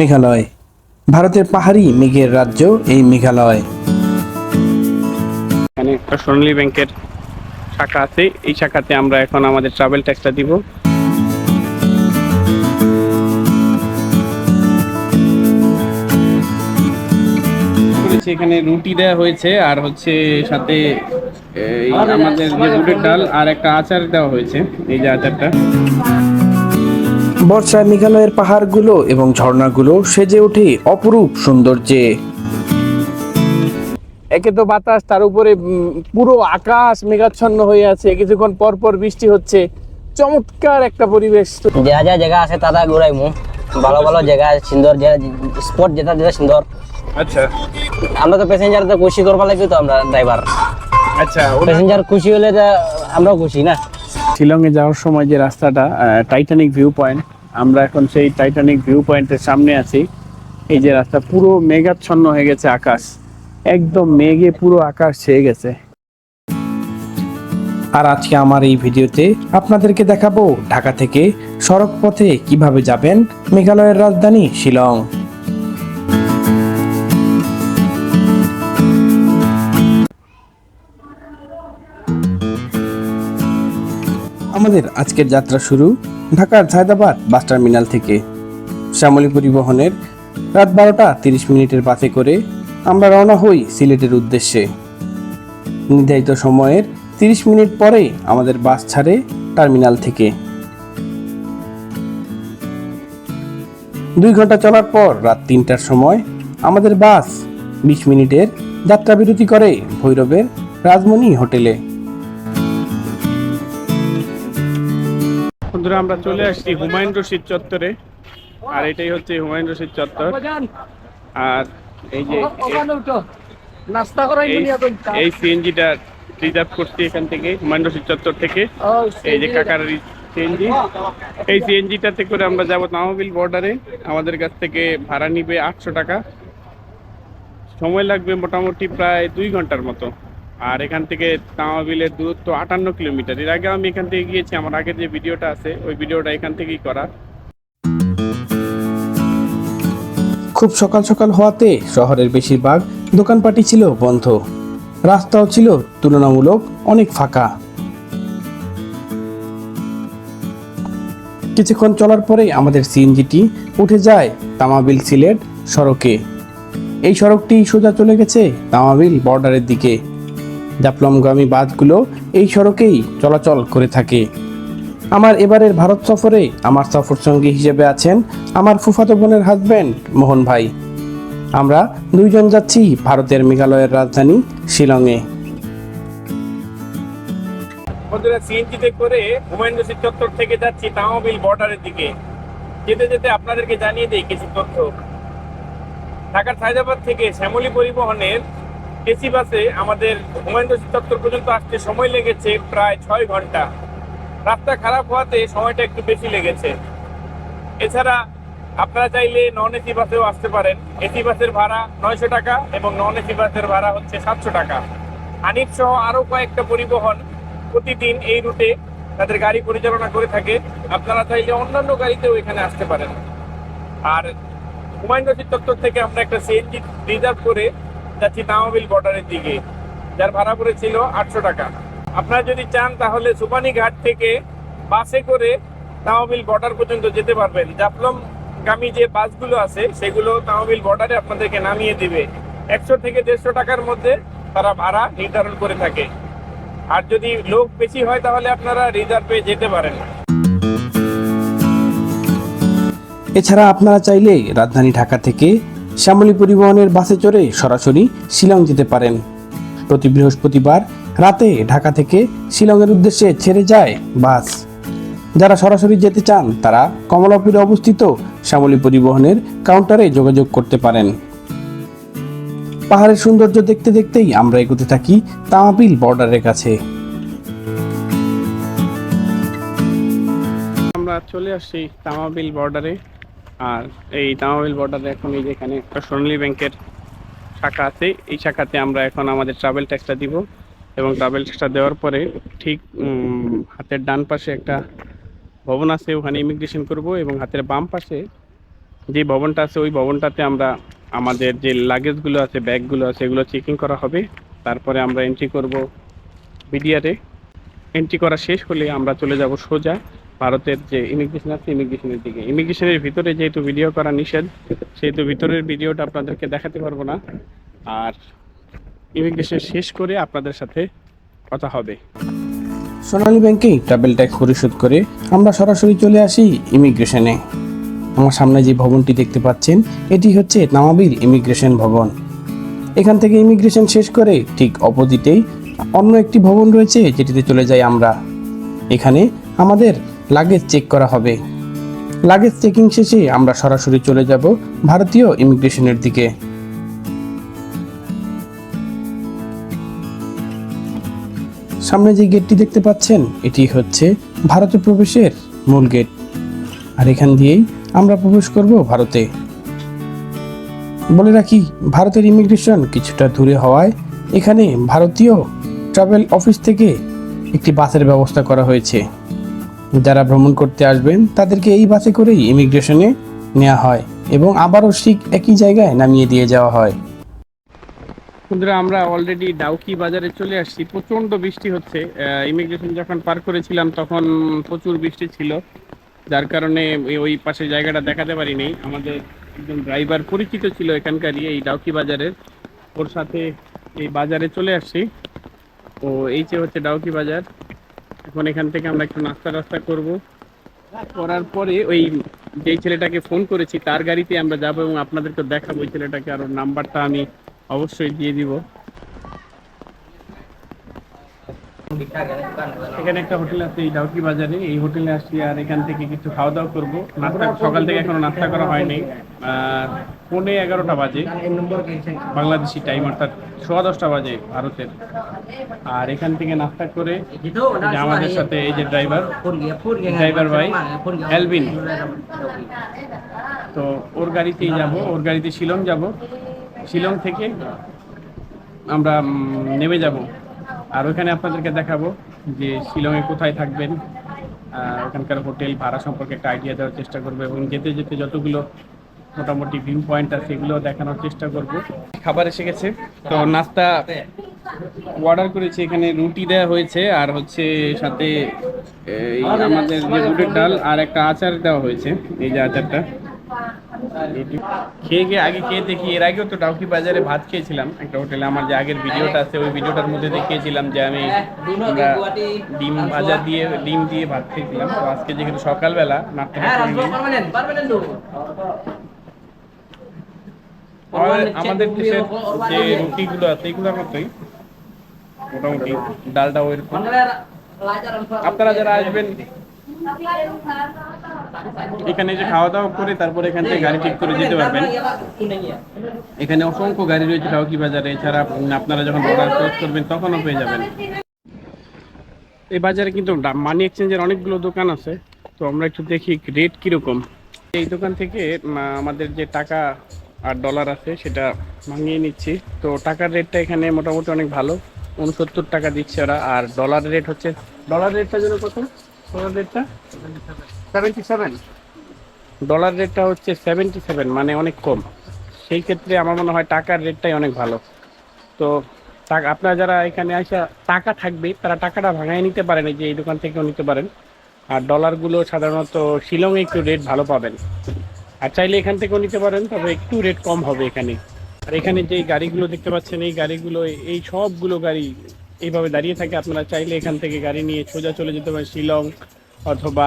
মেঘালয়। ভারতের পাহাড়ি মেঘের রাজ্য এই মেঘালয়। এখানে একটা সোনালী ব্যাংকের শাখা আছে। এই শাখাতে আমরা এখন আমাদের ট্রাভেল ট্যাক্সটা দিব। এখানে রুটি দেওয়া হয়েছে আর হচ্ছে সাথে আমাদের যে বুটের ডাল আর একটা আচার দেওয়া হয়েছে। এই যে আচারটা। বর্ষায় মেঘালয়ের পাহাড়গুলো এবং ঝর্ণাগুলো সেজে ওঠে অপরূপ সৌন্দর্যে। একে তো বাতাস তার উপরে পুরো আকাশ মেঘাচ্ছন্ন হয়ে আছে। কিছুক্ষণ পর পর বৃষ্টি হচ্ছে। চমৎকার একটা পরিবেশ। যা যা জায়গা আছে তারা ঘুরাইমু। ভালো ভালো জায়গা সুন্দর স্পট যেটা যেটা সুন্দর। আচ্ছা। আমরা তো প্যাসেঞ্জার তো খুশি করবার লাগবে তো আমরা ড্রাইভার আচ্ছা প্যাসেঞ্জার খুশি হলে তো আমরাও খুশি না? শিলংয়ে যাওয়ার সময় যে রাস্তাটা টাইটানিক ভিউ পয়েন্ট আমরা এখন সেই টাইটানিক ভিউ পয়েন্টের সামনে আছি। এই যে রাস্তা পুরো মেঘাচ্ছন্ন হয়ে গেছে আকাশ। একদম মেঘে পুরো আকাশ ছেয়ে গেছে। আর আজকে আমার এই ভিডিওতে আপনাদেরকে দেখাবো ঢাকা থেকে সড়ক পথে কীভাবে যাবেন মেঘালয়ের রাজধানী শিলং। আমাদের আজকের যাত্রা শুরু। ঢাকার জায়দাবাদ বাস টার্মিনাল থেকে শ্যামলী পরিবহনের রাত বারোটা তিরিশ মিনিটের বাসে করে আমরা রওনা হই সিলেটের উদ্দেশ্যে। নির্ধারিত সময়ের তিরিশ মিনিট পরে আমাদের বাস ছাড়ে টার্মিনাল থেকে। দুই ঘণ্টা চলার পর রাত তিনটার সময় আমাদের বাস বিশ মিনিটের যাত্রা বিরতি করে ভৈরবের রাজমণি হোটেলে। বন্ধুরা আমরা চলে আসছি হুমায়ুন রশিদ চত্বরে। আর এটাই হচ্ছে হুমায়ুন রশিদ চত্বর। আর এই যে নাস্তা এই- এই সিএনজিটা রিজার্ভ করছি এখান থেকে হুমায়ুন রশিদ চত্বর থেকে। এই যে কাকার সিএনজি। এই সিএনজিটাতে করে আমরা যাব তামাবিল বর্ডারে আমাদের কাছ থেকে ভাড়া নিবে আটশো টাকা। সময় লাগবে মোটামুটি প্রায় দুই ঘণ্টার মতো। আর এখান থেকে তামাবিলের দূরত্ব আটান্ন কিলোমিটার। এর আগে আমি এখান থেকে গিয়েছি, আমার আগের যে ভিডিওটা আছে, ওই ভিডিওটা এখান থেকেই করা। খুব সকাল সকাল হওয়াতে শহরের বেশিরভাগ দোকানপাটি ছিল বন্ধ। রাস্তাও ছিল তুলনামূলক অনেক ফাঁকা। কিছুক্ষণ চলার পরে আমাদের সিএনজিটি উঠে যায় তামাবিল সিলেট সড়কে। এই সড়কটি সোজা চলে গেছে তামাবিল বর্ডারের দিকে। জাফলংগামী বাসগুলো এই সড়কেই চলাচল করে থাকে। আমার এবারের ভারত সফরে আমার সফর সঙ্গী হিসেবে আছেন আমার ফুফাতো বোনের হাজব্যান্ড মোহন ভাই। আমরা দুইজন যাচ্ছি ভারতের মেঘালয়ের রাজধানী শিলংয়ে। সিএনজিতে করে হুমায়ুন রশিদ চত্বর থেকে যাচ্ছি তামাবিল বর্ডারের দিকে। যেতে যেতে আপনাদেরকে জানিয়ে দিই কিছু তথ্য। ঢাকার সায়দাবাদ থেকে শ্যামলী পরিবহনের এসি বাসে আমাদের হুমায়ুন চত্বর পর্যন্ত আসতে সময় লেগেছে প্রায় ছয় ঘণ্টা। রাস্তা খারাপ হওয়াতে সময়টা একটু বেশি লেগেছে। এছাড়া আপনারা চাইলে নন এসি বাসেও আসতে পারেন। এসি বাসের ভাড়া নয়শো টাকা এবং নন এসি বাসের ভাড়া হচ্ছে সাতশো টাকা। হানিফ সহ আরও কয়েকটা পরিবহন প্রতিদিন এই রুটে তাদের গাড়ি পরিচালনা করে থাকে। আপনারা চাইলে অন্যান্য গাড়িতেও এখানে আসতে পারেন। আর হুমায়ুন রশিদ চত্বর থেকে আমরা একটা সিএনজি রিজার্ভ করে যাচ্ছি তামাবিল বর্ডারের দিকে, যার ভাড়া পড়েছিল আটশো টাকা। আপনারা যদি চান তাহলে সুপানি ঘাট থেকে বাসে করে তামাবিল বর্ডার পর্যন্ত যেতে পারবেন। জাফলং গামী যে বাসগুলো আছে, সেগুলো তামাবিল বর্ডারে আপনাদেরকে নামিয়ে দিবে। একশো থেকে দেড়শো টাকার মধ্যে তারা ভাড়া নির্ধারণ করে থাকে। আর যদি লোক বেশি হয় তাহলে আপনারা রিজার্ভে যেতে পারেন। এছাড়া আপনারা চাইলে রাজধানী ঢাকা থেকে শ্যামলী পরিবহনের বাসে চড়ে সরাসরি শিলং যেতে পারেন। প্রতি বৃহস্পতিবার রাতে ঢাকা থেকে শিলংয়ের উদ্দেশ্যে ছেড়ে যায় বাস। যারা সরাসরি যেতে চান, তারা কমলাপুরে অবস্থিত শ্যামলী পরিবহনের কাউন্টারে যোগাযোগ করতে পারেন। পাহাড়ের সৌন্দর্য দেখতে দেখতেই আমরা এগোতে থাকি তামাবিল বর্ডারের কাছে। আমরা চলে আসছি তামাবিল বর্ডারে। আর এই তামাবিল বর্ডারে এখন এই যেখানে একটা সোনালী ব্যাংকের শাখা আছে, এই শাখাতে আমরা এখন আমাদের ট্রাভেল ট্যাক্সটা দিব এবং ট্রাভেল ট্যাক্সটা দেওয়ার পরে ঠিক হাতের ডান পাশে একটা ভবন আছে, ওখানে ইমিগ্রেশন করব এবং হাতের বাম পাশে যে ভবনটা আছে, ওই ভবনটাতে আমরা আমাদের যে লাগেজগুলো আছে ব্যাগগুলো আছে, এগুলো চেকিং করা হবে। তারপরে আমরা এন্ট্রি করব বিডিআরে এন্ট্রি করা শেষ হলে আমরা চলে যাব সোজা। ভারতের যে ইমিগ্রেশন আছে ইমিগ্রেশনের দিকে। ইমিগ্রেশনের ভিতরে যেহেতু ভিডিও করা নিষেধ, সেহেতু ভিতরের ভিডিওটা আপনাদেরকে দেখাতে পারব না। আর ইমিগ্রেশন শেষ করে আপনাদের সাথে কথা হবে। সোনালী ব্যাংকে ট্রাভেল ট্যাক্স পরিশোধ করে আমরা সরাসরি চলে আসি ইমিগ্রেশনে আমার সামনে যে ভবনটি দেখতে পাচ্ছেন, এটি হচ্ছে নামাবির ইমিগ্রেশন ভবন। এখান থেকে ইমিগ্রেশন শেষ করে ঠিক অপোজিটেই অন্য একটি ভবন রয়েছে, যেটিতে চলে যাই আমরা। এখানে আমাদের লাগেজ চেক করা হবে। লাগেজ চেকিং শেষে আমরা সরাসরি চলে যাব ভারতীয় ইমিগ্রেশনের দিকে। সামনে যে গেটটি দেখতে পাচ্ছেন, এটি হচ্ছে ভারতে প্রবেশের মূল গেট। আর এখান দিয়েই আমরা প্রবেশ করব ভারতে। বলে রাখি, ভারতের ইমিগ্রেশন কিছুটা দূরে হওয়ায় এখানে ভারতীয় ট্রাভেল অফিস থেকে একটি বাসের ব্যবস্থা করা হয়েছে। যারা ভ্রমণ করতে আসবেন, তাদেরকে এই বাসে করেই ইমিগ্রেশনে নেওয়া হয় এবং আবারও ঠিক একই জায়গায় নামিয়ে দিয়ে যাওয়া হয়। বন্ধুরা, আমরা অলরেডি ডাউকি বাজারে চলে আসছি। প্রচণ্ড বৃষ্টি হচ্ছে। ইমিগ্রেশন যখন পার করেছিলাম, তখন প্রচুর বৃষ্টি ছিল। যার কারণে ওই- পাশে জায়গাটা দেখাতে পারিনি। আমাদের একজন ড্রাইভার পরিচিত ছিল এখানকারই এই ডাউকি বাজারের। ওর সাথে এই বাজারে চলে আসছি। ও এই যে হচ্ছে ডাউকি বাজার। এখন এখান থেকে আমরা একটু নাস্তা টাস্তা করব। করার পরে ওই যে ছেলেটাকে ফোন করেছি, তার গাড়িতে আমরা যাব এবং আপনাদেরকে দেখাবো ওই ছেলেটাকে আর নাম্বারটা আমি অবশ্যই দিয়ে দিব। এখানে একটা হোটেল আছে, এই ডাউকি বাজারে। এই হোটেলে আসছি আর এখান থেকে কিছু খাওয়া দাওয়া করব। নাস্তা সকাল থেকে এখনও নাস্তা করা হয়নি। পৌনে এগারোটা বাজে। বাংলাদেশি টাইম অর্থাৎ সোয়া দশটা বাজে ভারতের। আর এখান থেকে নাস্তা করে আমাদের সাথে এই যে ড্রাইভার ড্রাইভার ভাই এলবিন তো ওর গাড়িতেই যাব, ওর গাড়িতে শিলং যাব। শিলং থেকে আমরা নেমে যাব। আর ওখানে আপনাদেরকে দেখাবো যে শিলংয়ে কোথায় থাকবেন। ওখানকার হোটেল ভাড়া সম্পর্কে একটা আইডিয়া দেওয়ার চেষ্টা করব এবং যেতে যেতে যতগুলো মোটামুটি ভিউ পয়েন্ট আছে এগুলো দেখানোর চেষ্টা করব। খাবার এসে গেছে। তো নাস্তা অর্ডার করেছি এখানে রুটি দেওয়া হয়েছে আর হচ্ছে সাথে এই আমাদের যে বুটের ডাল আর একটা আচার দেওয়া হয়েছে এই যে আচারটা। খেয়ে গিয়ে আগে খেয়ে দেখি এর আগেও তো ডাউকি বাজারে ভাত খেয়েছিলাম একটা হোটেলে। আমার যে আগের ভিডিওটা আছে ওই ভিডিওটার মধ্যে দেখিয়েছিলাম যে আমি আমরা ডিম ভাজা দিয়ে ডিম দিয়ে ভাত খেয়েছিলাম। তো আজকে যেহেতু সকালবেলা নিই। আমাদের- দেশের যে রুটিগুলো আছে এগুলোর মতোই। মোটামুটি ডালটাও এরকম। আপনারা যারা আসবেন এখানে যে খাওয়া দাওয়া করে তারপরে এখান থেকে গাড়ি ঠিক করে যেতে পারবেন। এখানে অসংখ্য গাড়ি রয়েছে ডাউকি বাজারে। এছাড়া আপনারা যখন অর্ডার ক্লোজ করবেন তখনও পেয়ে যাবেন। এই বাজারে কিন্তু মানি এক্সচেঞ্জের অনেকগুলো দোকান আছে। তো আমরা একটু দেখি রেট কীরকম। এই দোকান থেকে আমাদের যে টাকা আর ডলার আছে সেটা ভাঙিয়ে নিচ্ছি। তো টাকার রেটটা এখানে মোটামুটি অনেক ভালো। উনসত্তর টাকা দিচ্ছে ওরা। আর ডলার রেট হচ্ছে ডলার রেটটা যেন কত? ডলার রেটটা সেভেন্টি সেভেন ডলার রেটটা হচ্ছে সেভেন্টি সেভেন মানে অনেক কম। সেই ক্ষেত্রে আমার মনে হয় টাকার রেটটাই অনেক ভালো। তো আপনারা যারা এখানে আসা টাকা থাকবে তারা টাকাটা ভাঙায় নিতে পারেন যে এই দোকান থেকেও নিতে পারেন। আর ডলারগুলো সাধারণত শিলংয়ে একটু রেট ভালো পাবেন। আর চাইলে এখান থেকেও নিতে পারেন, তবে একটু রেট কম হবে এখানে। আর এখানে যে গাড়িগুলো দেখতে পাচ্ছেন, এই গাড়িগুলো, এই সবগুলো গাড়ি এইভাবে দাঁড়িয়ে থাকে। আপনারা চাইলে এখান থেকে গাড়ি নিয়ে সোজা চলে যেতে পারেন, শিলং অথবা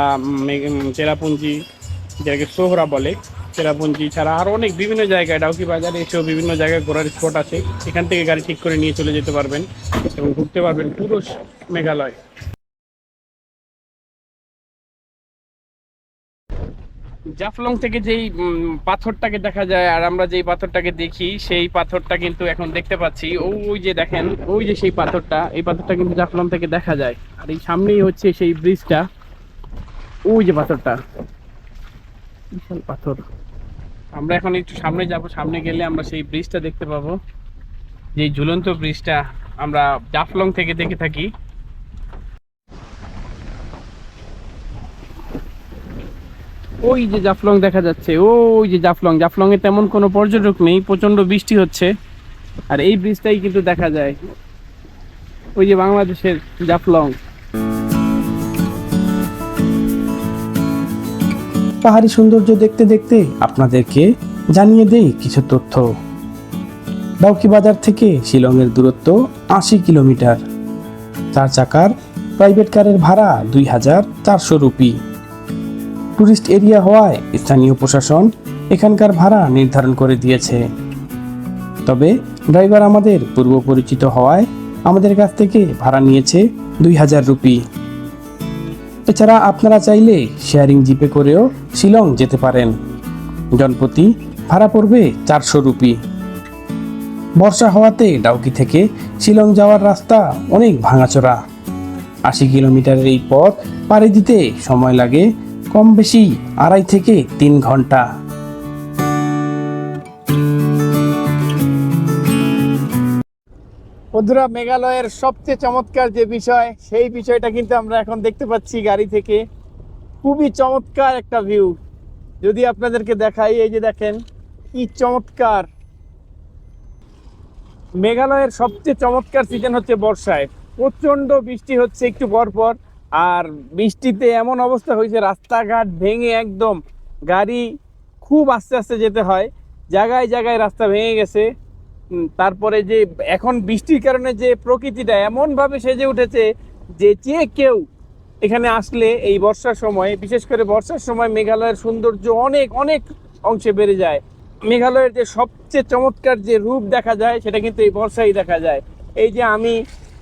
চেরাপুঞ্জি, যেটাকে সোহরা বলে। চেরাপুঞ্জি ছাড়া আরও অনেক বিভিন্ন জায়গায়, ডাউকি বাজারে এসেও বিভিন্ন জায়গায় ঘোরার স্পট আছে। এখান থেকে গাড়ি ঠিক করে নিয়ে চলে যেতে পারবেন এবং ঘুরতে পারবেন পুরো মেঘালয়। জাফলং থেকে যেই পাথরটাকে দেখা যায় আর আমরা যেই পাথরটাকে দেখি, সেই পাথরটা কিন্তু এখন দেখতে পাচ্ছি। ওই যে দেখেন, ওই যে সেই পাথরটা, এই পাথরটা কিন্তু জাফলং থেকে দেখা যায়। আর এই সামনেই হচ্ছে সেই ব্রিজটা। ওই যে পাথরটা। বিশাল পাথর। আমরা এখন একটু সামনে যাব, সামনে গেলে আমরা সেই ব্রিজটা দেখতে পাবো। যে ঝুলন্ত ব্রিজটা আমরা জাফলং থেকে দেখে থাকি। ওই যে জাফলং দেখা যাচ্ছে, ওই যে জাফলং। জাফলং এ তেমন কোনো পর্যটক নেই প্রচণ্ড বৃষ্টি হচ্ছে। আর এই ব্রিজটাই কিন্তু দেখা যায়। ওই যে বাংলাদেশের জাফলং। পাহাড়ি সৌন্দর্য দেখতে দেখতে আপনাদেরকে জানিয়ে দেই কিছু তথ্য। ডাউকি বাজার থেকে শিলংয়ের দূরত্ব আশি কিলোমিটার। চার চাকার প্রাইভেট কারের ভাড়া দুই হাজার চারশো রুপি। টুরিস্ট এরিয়া হওয়ায় স্থানীয় প্রশাসন এখানকার ভাড়া নির্ধারণ করে দিয়েছে। তবে ড্রাইভার আমাদের পূর্ব পরিচিত হওয়ায় আমাদের কাছ থেকে ভাড়া নিয়েছে দুই হাজার রুপি। এছাড়া আপনারা চাইলে শেয়ারিং জিপে করেও শিলং যেতে পারেন। জনপ্রতি ভাড়া পড়বে চারশো রুপি। বর্ষা হওয়াতে ডাউকি থেকে শিলং যাওয়ার রাস্তা অনেক ভাঙাচোরা। আশি কিলোমিটারের এই পথ পাড়ি দিতে সময় লাগে কম বেশি আড়াই থেকে তিন ঘণ্টা। বন্ধুরা, মেঘালয়ের সবচেয়ে চমৎকার যে বিষয়, সেই বিষয়টা কিন্তু আমরা এখন দেখতে পাচ্ছি গাড়ি থেকে। খুবই চমৎকার একটা ভিউ যদি আপনাদেরকে দেখাই, এই যে দেখেন, কি চমৎকার। মেঘালয়ের সবচেয়ে চমৎকার সিজন হচ্ছে বর্ষায়। প্রচণ্ড বৃষ্টি হচ্ছে একটু পর পর আর বৃষ্টিতে এমন অবস্থা হয়েছে, রাস্তাঘাট ভেঙে একদম গাড়ি খুব আস্তে আস্তে যেতে হয়, জায়গায় জায়গায় রাস্তা ভেঙে গেছে। তারপরে যে এখন বৃষ্টির কারণে যে প্রকৃতিটা এমনভাবে সেজে উঠেছে যে যে কেউ এখানে আসলে এই বর্ষার সময়, বিশেষ করে বর্ষার সময় মেঘালয়ের সৌন্দর্য অনেক অনেক অংশে বেড়ে যায়। মেঘালয়ের যে সবচেয়ে চমৎকার যে রূপ দেখা যায়, সেটা কিন্তু এই বর্ষায় দেখা যায়। এই যে আমি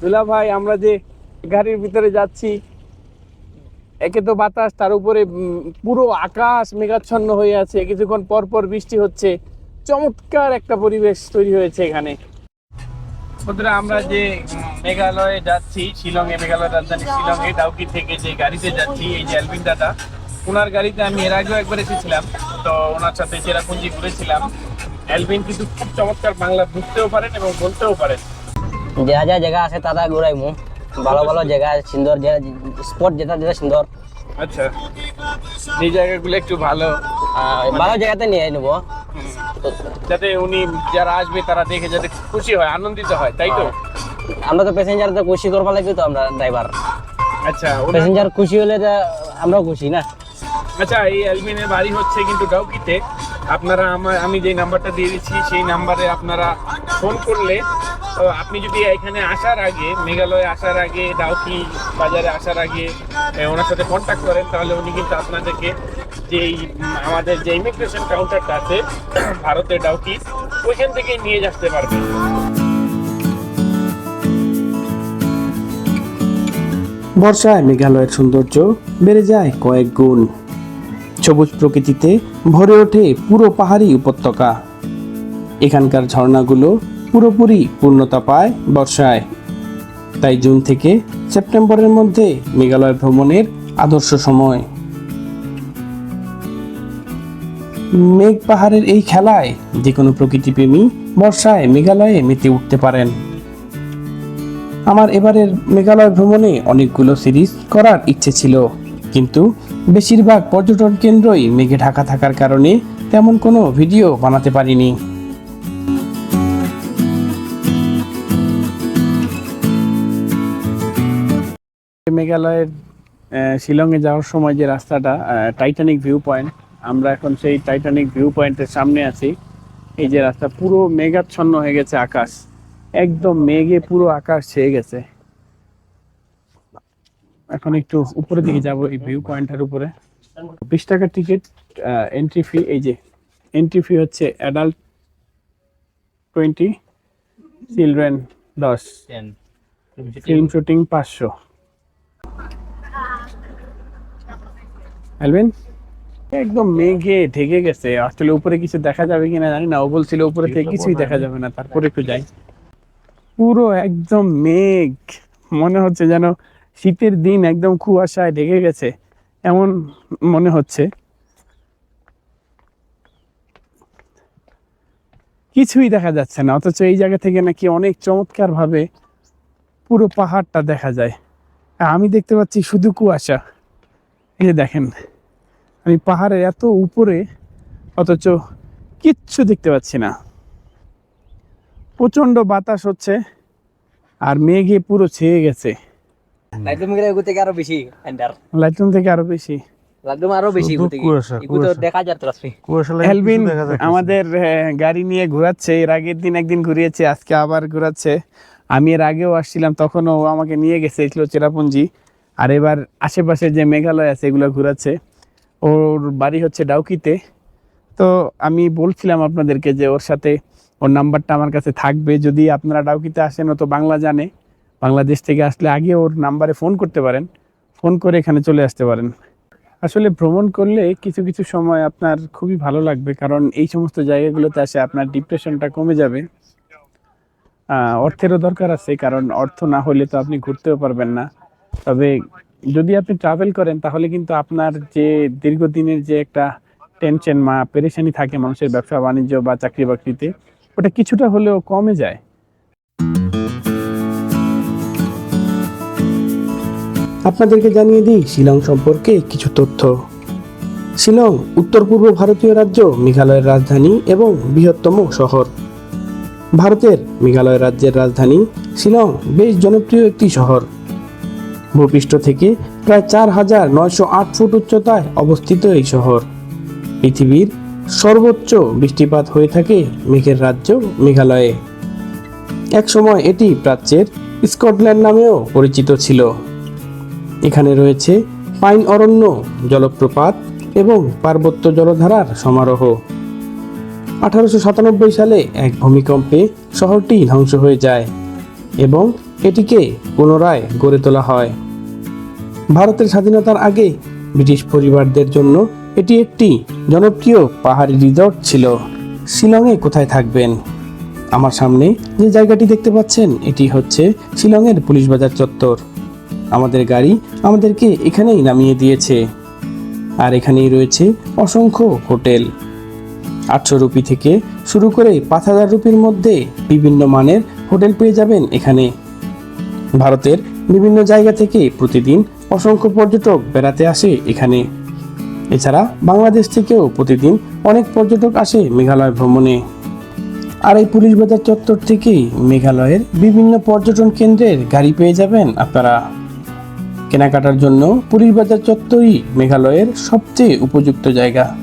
দুলা ভাই আমরা যে গাড়ির ভিতরে যাচ্ছি একে তো বাতাস, তার উপরে পুরো আকাশ মেঘাচ্ছন্ন হয়ে আছে। কিছুক্ষণ পর পর বৃষ্টি হচ্ছে। চমৎকার একটা পরিবেশ তৈরি হয়েছে এখানে। বন্ধুরা, আমরা যে মেঘালয়ে যাচ্ছি, শিলংয়ে, মেঘালয় রাজধানী শিলংয়ে, ডাউকি থেকে যে গাড়িতে যাচ্ছি, এই যে অ্যালবিন দাদা ওনার গাড়িতে আমি এর আগেও একবার এসেছিলাম। তো ওনার সাথে চেরাপুঞ্জি ঘুরেছিলাম। অ্যালবিন কিন্তু খুব চমৎকার বাংলা বুঝতেও পারেন এবং বলতেও পারেন। যা যা জায়গা আছে তারা ঘুরাইমু। ভালো ভালো জায়গা সুন্দর স্পট যেটা যেটা সুন্দর। আচ্ছা। এই জায়গাগুলো একটু ভালো ভালো জায়গাতে নিয়ে নেব। যাতে উনি যারা আসবে তারা দেখে যাতে খুশি হয় আনন্দিত হয় তাই তো? আমরা তো প্যাসেঞ্জার তো খুশি করবার লাগবে তো আমরা ড্রাইভার আচ্ছা প্যাসেঞ্জার খুশি হলে তো আমরাও খুশি না? আচ্ছা এই অ্যালবিনের বাড়ি হচ্ছে কিন্তু ডাউকিতে আপনারা আমার আমি যে নাম্বারটা দিয়ে দিচ্ছি সেই নাম্বারে আপনারা ফোন করলে তো আপনি যদি এখানে আসার আগে, মেঘালয়ে আসার আগে ডাউকি বাজারে আসার আগে ওনার সাথে কন্ট্যাক্ট করেন, তাহলে উনি কিন্তু আপনাদেরকে যে আমাদের যে ইমিগ্রেশন কাউন্টারটা আছে, ভারতের ডাউকি ওইখান থেকে নিয়ে আসতে পারবেন। বর্ষায় মেঘালয়ের সৌন্দর্য বেড়ে যায় কয়েক গুণ। সবুজ প্রকৃতিতে ভরে ওঠে পুরো পাহাড়ি উপত্যকা। এখানকার ঝর্ণাগুলো পুরোপুরি পূর্ণতা পায় বর্ষায়। তাই জুন থেকে সেপ্টেম্বরের মধ্যে মেঘালয় ভ্রমণের আদর্শ সময়। মেঘ পাহাড়ের এই খেলায় যে কোনো প্রকৃতিপ্রেমী বর্ষায় মেঘালয়ে মেতে উঠতে পারেন। আমার এবারের মেঘালয় ভ্রমণে অনেকগুলো সিরিজ করার ইচ্ছে ছিল, কিন্তু বেশিরভাগ পর্যটন কেন্দ্রই মেঘে ঢাকা থাকার কারণে তেমন কোনো ভিডিও বানাতে পারিনি। মেঘালয়ের শিলংয়ে যাওয়ার সময় যে রাস্তাটা টাইটানিক ভিউ পয়েন্ট আমরা এখন সেই টাইটানিক ভিউ পয়েন্টের সামনে আছি। এই যে রাস্তা পুরো মেঘাচ্ছন্ন হয়ে গেছে আকাশ। একদম মেঘে পুরো আকাশ ছেয়ে গেছে। এখন একটু উপরের দিকে যাব এই ভিউ পয়েন্টের উপরে। বিশ টাকা টিকিট এন্ট্রি ফি এই যে এন্ট্রি ফি হচ্ছে অ্যাডাল্ট টোয়েন্টি চিলড্রেন দশ। ফিল্ম শুটিং পাঁচশো। অ্যালবিন? একদম মেঘে ঢেকে গেছে। আসলে উপরে কিছু দেখা যাবে কিনা জানি না। ও বলছিল উপরে থেকে কিছুই দেখা যাবে না। তারপরে একটু যাই। পুরো একদম মেঘ। মনে হচ্ছে যেন শীতের দিন একদম কুয়াশায় ঢেকে গেছে। এমন মনে হচ্ছে। কিছুই দেখা যাচ্ছে না। অথচ এই জায়গা থেকে নাকি অনেক চমৎকার ভাবে পুরো পাহাড়টা দেখা যায়। আমি দেখতে পাচ্ছি শুধু কুয়াশা। এই যে দেখেন আমি পাহাড়ের এত উপরে অথচ কিচ্ছু দেখতে পাচ্ছি না। প্রচণ্ড বাতাস হচ্ছে আর মেঘে পুরো ছেয়ে গেছে। লাইটলুম থেকে আরও বেশি থেকে আরও আরও। দেখা। আমাদের গাড়ি নিয়ে ঘোরাচ্ছে এর আগের দিন একদিন ঘুরিয়েছে আজকে আবার ঘোরাচ্ছে। আমি এর আগেও আসছিলাম তখনও ও আমাকে নিয়ে গেছে ছিল চেরাপুঞ্জি। আর এবার আশেপাশে যে মেঘালয় আছে, এগুলো ঘোরাচ্ছে। ওর বাড়ি হচ্ছে ডাউকিতে। তো আমি বলছিলাম আপনাদেরকে যে ওর সাথে ওর নাম্বারটা আমার কাছে থাকবে। যদি আপনারা ডাউকিতে আসেন তো বাংলা জানে। বাংলাদেশ থেকে আসলে আগে ওর নাম্বারে ফোন করতে পারেন। ফোন করে এখানে চলে আসতে পারেন। আসলে ভ্রমণ করলে কিছু কিছু সময় আপনার খুবই ভালো লাগবে। কারণ এই সমস্ত জায়গাগুলোতে আসে আপনার ডিপ্রেশনটা কমে যাবে। অর্থেরও দরকার আছে। কারণ অর্থ না হলে তো আপনি ঘুরতেও পারবেন না। তবে যদি আপনি ট্রাভেল করেন, তাহলে কিন্তু আপনার যে দীর্ঘদিনের যে একটা টেনশন মা পেরেশানি থাকে মানুষের ব্যবসা, বাণিজ্য বা চাকরি বাকরিতে, ওটা কিছুটা হলেও কমে যায়। আপনাদেরকে জানিয়ে দিই, শিলং সম্পর্কে কিছু তথ্য। শিলং উত্তর পূর্ব ভারতীয় রাজ্য, মেঘালয়ের রাজধানী এবং বৃহত্তম শহর। ভারতের মেঘালয় রাজ্যের রাজধানী শিলং, বেশ জনপ্রিয় একটি শহর। ভূপৃষ্ঠ থেকে প্রায় চার হাজার নয়শো আট ফুট উচ্চতায় অবস্থিত এই শহর। পৃথিবীর সর্বোচ্চ বৃষ্টিপাত হয়ে থাকে মেঘের রাজ্য মেঘালয়ে। একসময় এটি প্রাচ্যের স্কটল্যান্ড নামেও পরিচিত ছিল। এখানে রয়েছে পাইন অরণ্য, জলপ্রপাত এবং পার্বত্য জলধারার সমারোহ। আঠারোশো সাতানব্বই সালে এক ভূমিকম্পে শহরটি ধ্বংস হয়ে যায় এবং এটিকে পুনরায় গড়ে তোলা হয়। ভারতের স্বাধীনতার আগে ব্রিটিশ পরিবারদের জন্য এটি একটি জনপ্রিয় পাহাড়ি রিসর্ট ছিল। শিলংয়ে কোথায় থাকবেন? আমার সামনে যে জায়গাটি দেখতে পাচ্ছেন, এটি হচ্ছে শিলংয়ের পুলিশ বাজার চত্বর। আমাদের গাড়ি আমাদেরকে এখানেই নামিয়ে দিয়েছে। আর এখানেই রয়েছে অসংখ্য হোটেল। আটশো রুপি থেকে শুরু করে পাঁচ হাজার রুপির মধ্যে বিভিন্ন মানের হোটেল পেয়ে যাবেন এখানে। ভারতের বিভিন্ন জায়গা থেকে প্রতিদিন অসংখ্য পর্যটক বেড়াতে আসে এখানে। এছাড়া বাংলাদেশ থেকেও প্রতিদিন অনেক পর্যটক আসে মেঘালয় ভ্রমণে। আর এই পুলিশ বাজার চত্বর থেকেই মেঘালয়ের বিভিন্ন পর্যটন কেন্দ্রের গাড়ি পেয়ে যাবেন আপনারা। কেনাকাটার জন্য পুলিশ বাজার চত্বরই মেঘালয়ের সবচেয়ে উপযুক্ত জায়গা।